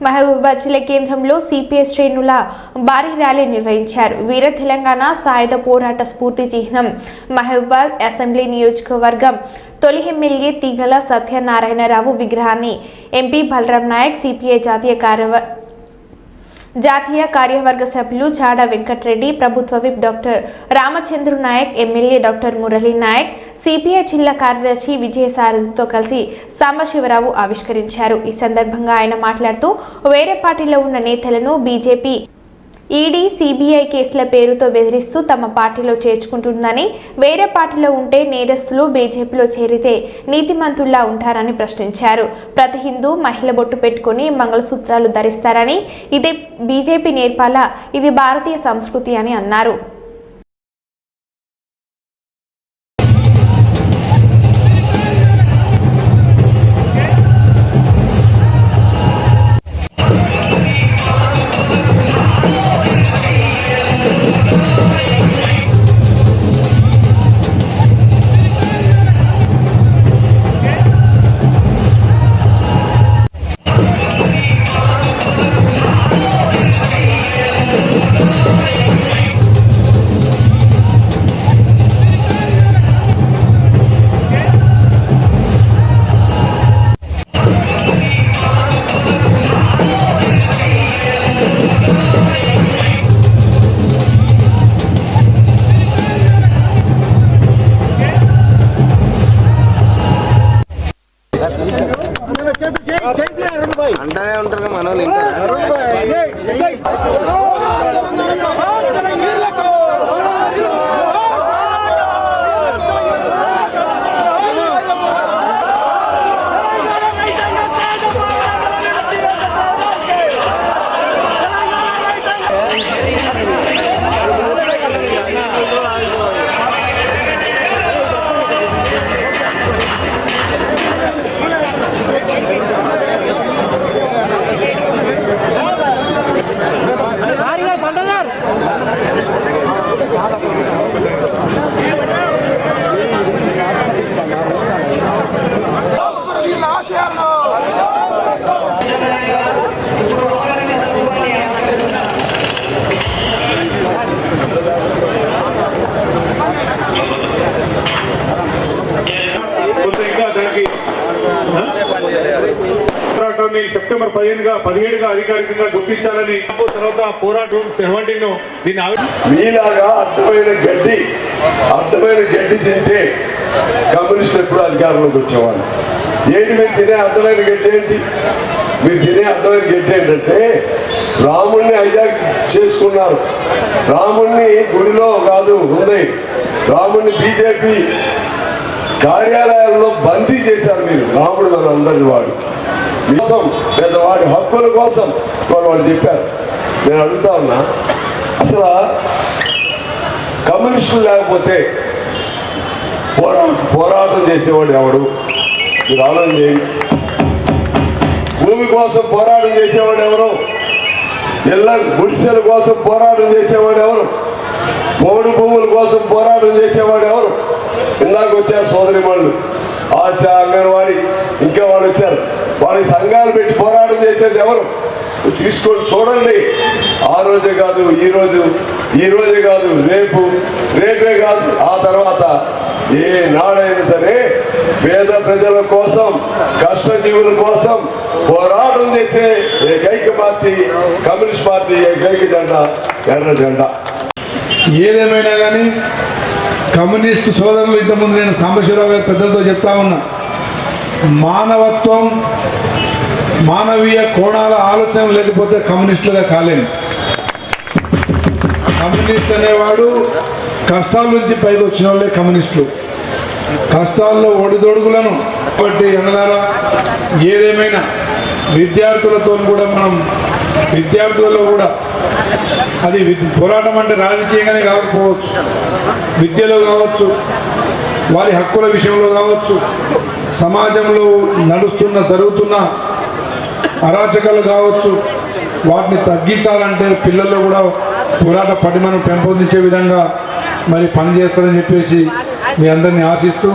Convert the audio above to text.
మహబూబాబాద్ జిల్లా కేంద్రంలో సిపిఐ శ్రేణుల భారీ ర్యాలీ నిర్వహించారు. వీర తెలంగాణ సాయుధ పోరాట స్ఫూర్తి చిహ్నం మహబూబాద్ అసెంబ్లీ నియోజకవర్గం తొలి ఎమ్మెల్యే తీగల సత్యనారాయణరావు విగ్రహాన్ని ఎంపీ బలరాం నాయక్ సిపిఐ జాతీయ కార్యవ జాతీయ కార్యవర్గ సభ్యులు చాడ వెంకట్రెడ్డి ప్రభుత్వ whip doctor Ramachandru Naik MLA doctor Murali Naik CPI జిల్లా కార్యదర్శి విజయసారథితో కలిసి సాంబశివరావు ఆవిష్కరించారు. ఈ సందర్భంగా ఆయన మాట్లాడుతూ వేరే పార్టీలో ఉన్న నేతలను బీజేపీ ఈడీ సిబిఐ కేసుల పేరుతో బెదిరిస్తూ తమ పార్టీలో చేర్చుకుంటుందని వేరే పార్టీలో ఉంటే నేరస్తులు బీజేపీలో చేరితే నీతిమంతుల్లా ఉంటారని ప్రశ్నించారు. ప్రతి హిందూ మహిళ బొట్టు పెట్టుకుని మంగళసూత్రాలు ధరిస్తారని ఇదే బీజేపీ నేర్పాలా? ఇది భారతీయ సంస్కృతి అని అన్నారు. అంటానే ఉంటారు మన వాళ్ళు పోరాటాన్ని సెప్టెంబర్ పదిహేనుగా పదిహేడుగా అధికారికంగా గుర్తించాలని తర్వాత పోరాటం సెవెంటీన్ దీన్ని మీలాగా అర్థమైన గడ్డి అర్థమైన గడ్డి తింటే కమ్యూనిస్ట్ ఎప్పుడు అధికారంలోకి వచ్చేవాళ్ళు? ఏంటి మీరు తినే అర్థమైన గడ్డి ఏంటి? మీరు తినే అర్థమైన గట్టి ఏంటంటే రాముణ్ణి హైజాక్ చేసుకున్నారు. రాముణ్ణి గుడిలో కాదు ఉంది. రాముణ్ణి బీజేపీ కార్యాలయాల్లో బందీ చేశారు మీరు రాముడు మన అందరి వాడు. కోసం పెద్దవాడి హక్కుల కోసం వాళ్ళు వాళ్ళు చెప్పారు. నేను అడుగుతా ఉన్నా అసలు కమ్యూనిస్టులు లేకపోతే పోరా పోరాటం చేసేవాడు ఎవడు? మీరు ఆలోచన చేయండి భూమి కోసం పోరాటం చేసేవాడు ఎవరు? ఇళ్ళ గుడిసెల కోసం పోరాటం చేసేవాడు ఎవరు? పౌడు భూముల కోసం పోరాటం చేసేవాడు ఎవరు? ఇందాక వచ్చారు సోదరి వాళ్ళు ఆశ అంగన్వాడి ఇంకా వాళ్ళు వచ్చారు. వాళ్ళకి సంఘాలు పెట్టి పోరాటం చేసేది ఎవరు? తీసుకొని చూడండి. ఆ రోజే కాదు ఈరోజు ఈరోజే కాదు రేపు రేపే కాదు ఆ తర్వాత ఏ నాడైనా సరే పేద ప్రజల కోసం కష్టజీవుల కోసం పోరాటం చేసే ఏకైక పార్టీ కమ్యూనిస్ట్ పార్టీ ఏకైక జెండా ఎర్ర జెండా. ఏదేమైనా కానీ కమ్యూనిస్ట్ సోదరులు ఇంతకుముందు నేను సాంబశివరావు గారి పెద్దలతో చెప్తా ఉన్నా. మానవత్వం మానవీయ కోణాల ఆలోచన లేకపోతే కమ్యూనిస్టులుగా కాలేము. కమ్యూనిస్ట్ అనేవాడు కష్టాల నుంచి పైకి వచ్చిన వాళ్ళే కమ్యూనిస్టులు. కష్టాల్లో ఒడిదొడుగులను కాబట్టి అన్నదారా ఏదేమైనా విద్యార్థులతో కూడా మనం విద్యార్థులలో కూడా అది పోరాటం అంటే రాజకీయంగానే కాకపోవచ్చు. విద్యలో కావచ్చు వారి హక్కుల విషయంలో కావచ్చు సమాజంలో నడుస్తున్న జరుగుతున్న అరాచకాలు కావచ్చు వాటిని తగ్గించాలంటే పిల్లల్లో కూడా పురాత పటిమను పెంపొందించే విధంగా మరి పనిచేస్తారని చెప్పేసి మీ అందరినీ ఆశిస్తూ